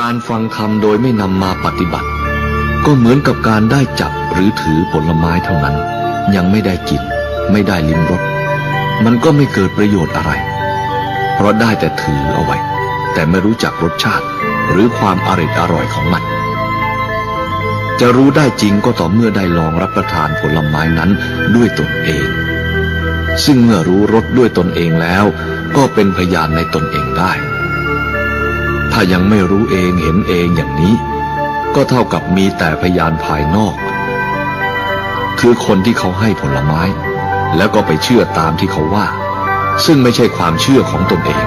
การฟังธรรมโดยไม่นำมาปฏิบัติ ก็เหมือนกับการได้จับหรือถือผลไม้เท่านั้น ยังไม่ได้กิน ไม่ได้ลิ้มรสมันก็ไม่เกิดประโยชน์อะไร เพราะได้แต่ถือเอาไว้ แต่ไม่รู้จักรสชาติ หรือความอร่อยอร่อยของมัน จะรู้ได้จริงก็ต่อเมื่อได้ลองรับประทานผลไม้นั้นด้วยตนเอง ซึ่งเมื่อรู้รสด้วยตนเองแล้ว ก็เป็นพยานในตนเองได้ ถ้ายังไม่รู้เองเห็นเองอย่างนี้ ก็เท่ากับมีแต่พยานภายนอก คือคนที่เขาให้ผลไม้ แล้วก็ไปเชื่อตามที่เขาว่า ซึ่งไม่ใช่ความเชื่อของตนเอง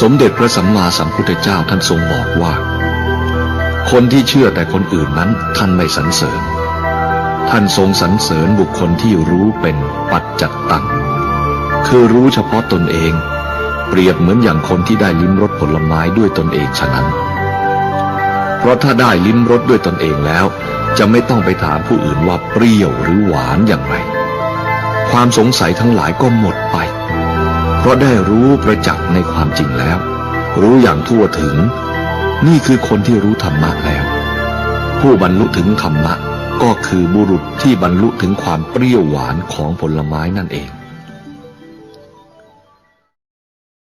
สมเด็จพระสัมมาสัมพุทธเจ้าท่านทรงบอกว่า คนที่เชื่อแต่คนอื่นนั้นท่านไม่สรรเสริญ ท่านทรงสรรเสริญบุคคลที่รู้เป็นปัจจัตตัง คือรู้เฉพาะตนเอง เปรียบเหมือนอย่างคนที่ได้ลิ้มรสผลไม้ด้วยตนเองฉะนั้น เพราะถ้าได้ลิ้มรสด้วยตนเองแล้ว จะไม่ต้องไปถามผู้อื่นว่าเปรี้ยวหรือหวานอย่างไร ความสงสัยทั้งหลายก็หมดไป เพราะได้รู้ประจักษ์ในความจริงแล้ว รู้อย่างทั่วถึง นี่คือคนที่รู้ธรรมะแล้ว ผู้บรรลุถึงธรรมะก็คือบุรุษที่บรรลุถึงความเปรี้ยวหวานของผลไม้นั่นเอง